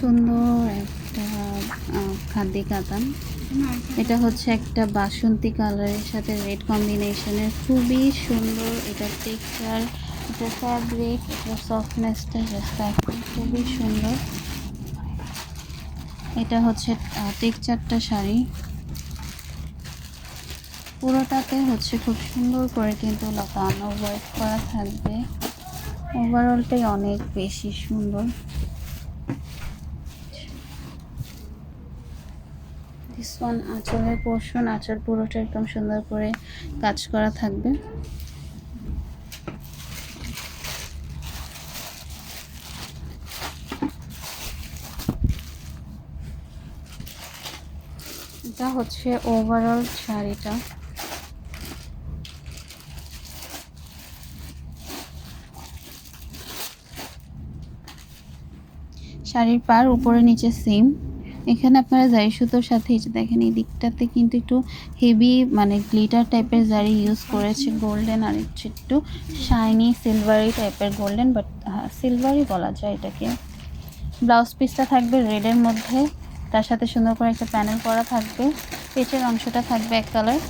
সুন্দর একটা আহ, খাদি কাতান। এটা হচ্ছে একটা বাসন্তী কালারের সাথে রেড কম্বিনেশনের খুবই সুন্দর এটা টেক্সচার এটা ফ্যাব্রিক এটা সফটনেসটা খুবই সুন্দর। এটা হচ্ছে টেক্সচারটা শাড়ি। পুরোটাতে হচ্ছে খুব সুন্দর করে কিন্তু লতানো ওয়ার্ক করা থাকবে। ওভারঅলটাই অনেক বেশি সুন্দর। দিস ওয়ান আঁচলের পোর্শন আঁচল পুরোটা একদম সুন্দর করে কাজ করা থাকবে। এটা হচ্ছে ওভারঅল শাড়িটা শাড়ির পার উপরে, নিচে সেম এখানে আপনারা জারি সুতোর সাথে এই যে দেখেন, এই দিকটাতে কিন্তু একটু হেভি মানে গ্লিটার টাইপের জারি ইউজ করেছে গোল্ডেন আর হচ্ছে একটু শাইনি সিলভারি টাইপের গোল্ডেন বাট সিলভারই বলা যায় এটাকে। ব্লাউজ পিসটা থাকবে রেডের মধ্যে, তার সাথে সুন্দর করে একটা প্যানেল করা থাকবে, পেচের অংশটা থাকবে এক কালার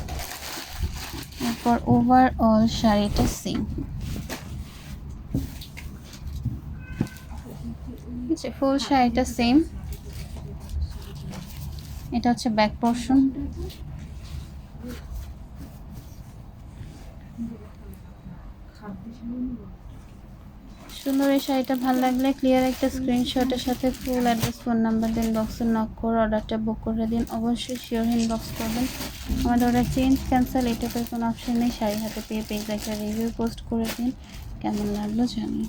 এরপর ওভারঅল শাড়িটা সেম ফুল শাড়িটা সেম এটা হচ্ছে ব্যাক পোর্শন সুন্দর এই শাড়িটা ভালো লাগলে ক্লিয়ার একটা স্ক্রিনশটের সাথে ফুল অ্যাড্রেস ফোন নাম্বার দিন বক্সে নক করে অর্ডারটা বুক করে দিন। অবশ্যই শিওর ইনবক্স করবেন। আমাদের অর্ডার চেঞ্জ ক্যান্সেল টাইপের কোনো অপশন নেই। শাড়ি হাতে পেয়ে পেজ একটা রিভিউ পোস্ট করে দিন। কেমন লাগল জানিয়ে